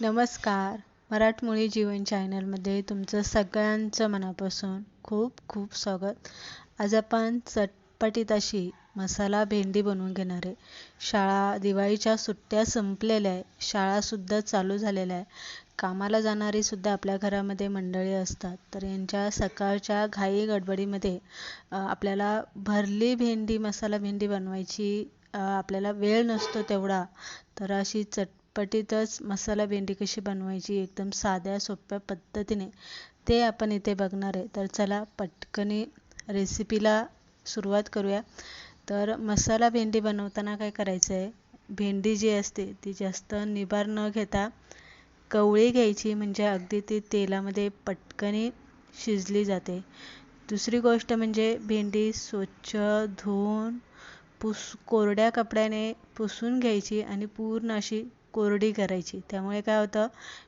नमस्कार. मराठमोळी जीवन चॅनलमध्ये तुमचं सगळ्यांचं मनापासून खूप खूप स्वागत. आज आपण चटपटीत अशी मसाला भेंडी बनवून घेणार आहे. शाळा दिवाळीच्या सुट्ट्या संपलेल्या आहे. शाळासुद्धा चालू झालेल्या आहे. कामाला जाणारीसुद्धा आपल्या घरामध्ये मंडळी असतात. तर यांच्या सकाळच्या घाई गडबडीमध्ये आपल्याला भरली भेंडी मसाला भेंडी बनवायची आपल्याला वेळ नसतो तेवढा. तर अशी चट पटीतच मसाला भेंडी कशी बनवायची एकदम साध्या सोप्या पद्धतीने ते आपण इथे बघणार आहे. तर चला पटकनी रेसिपीला सुरुवात करूया. तर मसाला भेंडी बनवताना काय करायचं आहे भेंडी जी असते ती जास्त निबार न घेता कवळी घ्यायची. म्हणजे अगदी ती तेलामध्ये पटकनी शिजली जाते. दुसरी गोष्ट म्हणजे भेंडी स्वच्छ धुवून पुस कोरड्या कपड्याने पुसून घ्यायची आणि पूर्ण अशी कोरडी करायची. त्यामुळे काय होतं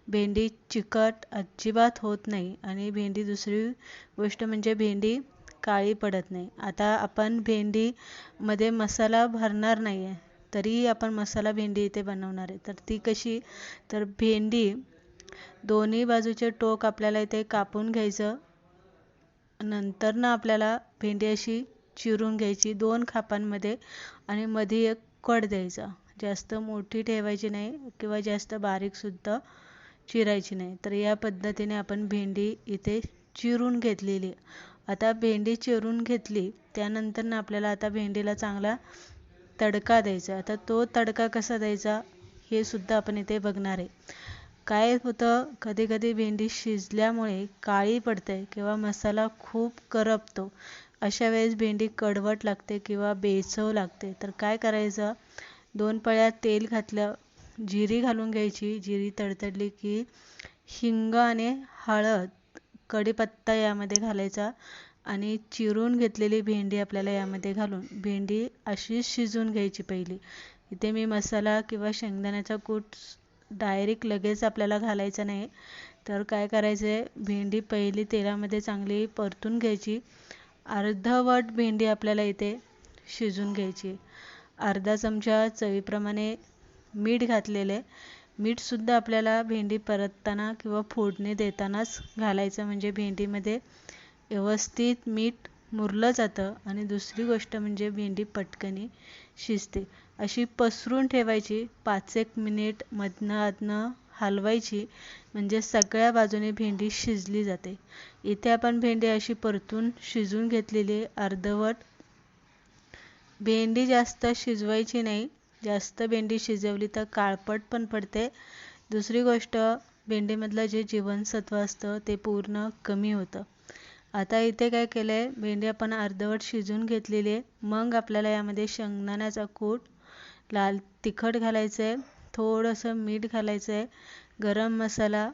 भेंडी चिकट अजिबात होत नाही आणि भेंडी दुसरी गोष्ट म्हणजे भेंडी काळी पडत नाही. आता आपण भेंडीमध्ये मसाला भरणार नाही आहे तरीही आपण मसाला भेंडी इथे बनवणार आहे. तर ती कशी? तर भेंडी दोन्ही बाजूचे टोक आपल्याला इथे कापून घ्यायचं नंतर ना आपल्याला भेंडी अशी चिरून घ्यायची दोन खापांमध्ये आणि मध्ये एक कड द्यायचा. जास्त मोठी ठेवायची नाही किंवा जास्त बारीकसुद्धा चिरायची नाही. तर या पद्धतीने आपण भेंडी इथे चिरून घेतलेली. आता भेंडी चिरून घेतली त्यानंतर ना आपल्याला आता भेंडीला चांगला तडका द्यायचा आता तो तडका कसा द्यायचा हे सुद्धा आपण इथे बघणार आहे. काय होतं कधी कधी भेंडी शिजल्यामुळे काळी पडते किंवा मसाला खूप करपतो. अशा वेळेस भेंडी कडवट लागते किंवा बेचव लागते. तर काय करायचं दोन पळ्या तेल घातलं जिरी घालून घ्यायची. जिरी तडतडली की हिंग आणि हळद कढीपत्ता यामध्ये घालायचा आणि चिरून घेतलेली भेंडी आपल्याला यामध्ये घालून. भेंडी अशी शिजून घ्यायची पहिली. इथे मी मसाला किंवा शेंगदाण्याचा कूट डायरेक्ट लगेच आपल्याला घालायचा नाही. तर काय करायचं? आहे भेंडी पहिली तेलामध्ये चांगली परतून घ्यायची. अर्धवट भेंडी आपल्याला इथे शिजून घ्यायची. अर्धा चमचा चवीप्रमाणे मीठ घातलेले. मीठसुद्धा आपल्याला भेंडी परतताना किंवा फोडणी देतानाच घालायचं. म्हणजे भेंडीमध्ये व्यवस्थित मीठ मुरलं जातं. आणि दुसरी गोष्ट म्हणजे भेंडी पटकनी शिजते. अशी पसरून ठेवायची. पाच एक मिनिट मधनं आतनं हलवायची. म्हणजे सगळ्या बाजूने भेंडी शिजली जाते. इथे आपण भेंडी अशी परतून शिजून घेतलेली अर्धवट भेंडी जास्त शिजवायची नाही. जास्त भेंडी शिजवली तर काळपट पण पडते. दुसरी गोष्ट भेंडीमधलं जे जीवनसत्व असतं ते पूर्ण कमी होतं. आता इथे काय केलं आहे भेंडी आपण अर्धवट शिजून घेतलेली आहे. मग आपल्याला यामध्ये शेंगदाण्याचा कूट लाल तिखट घालायचं आहे थोडंसं मीठ घालायचं आहे गरम मसाला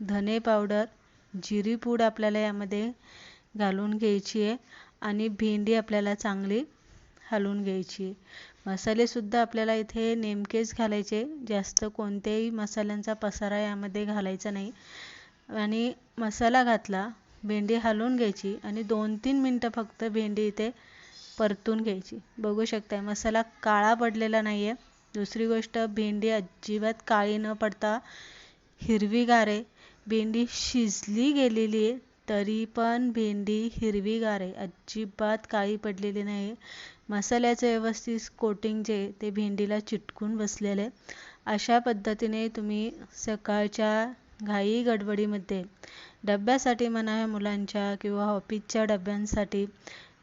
धने पावडर जिरी पूड आपल्याला यामध्ये घालून घ्यायची आहे. आणि भेंडी आपल्याला चांगली हलवून घ्यायची. मसालेसुद्धा आपल्याला इथे नेमकेच घालायचे. जास्त कोणत्याही मसाल्यांचा पसारा यामध्ये घालायचा नाही. आणि मसाला घातला भेंडी हलवून घ्यायची आणि दोन तीन मिनटं फक्त भेंडी इथे परतून घ्यायची. बघू शकताय मसाला काळा पडलेला नाही आहे दुसरी गोष्ट भेंडी अजिबात काळी न पडता हिरवीगार आहे. भेंडी शिजली गेलेली आहे. तरी पण भेंडी हिरवीगार आहे अजिबात काळी पडलेली नाही मसाल्याचं व्यवस्थित कोटिंग जे ते भेंडीला चिटकून बसलेलं. आहे अशा पद्धतीने तुम्ही सकाळच्या घाई गडबडीमध्ये डब्यासाठी म्हणा मुलांच्या किंवा ऑफिसच्या डब्यांसाठी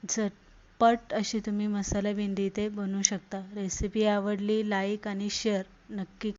झटपट अशी तुम्ही मसाला भेंडी इथे बनवू शकता. रेसिपी आवडली लाईक आणि शेअर नक्की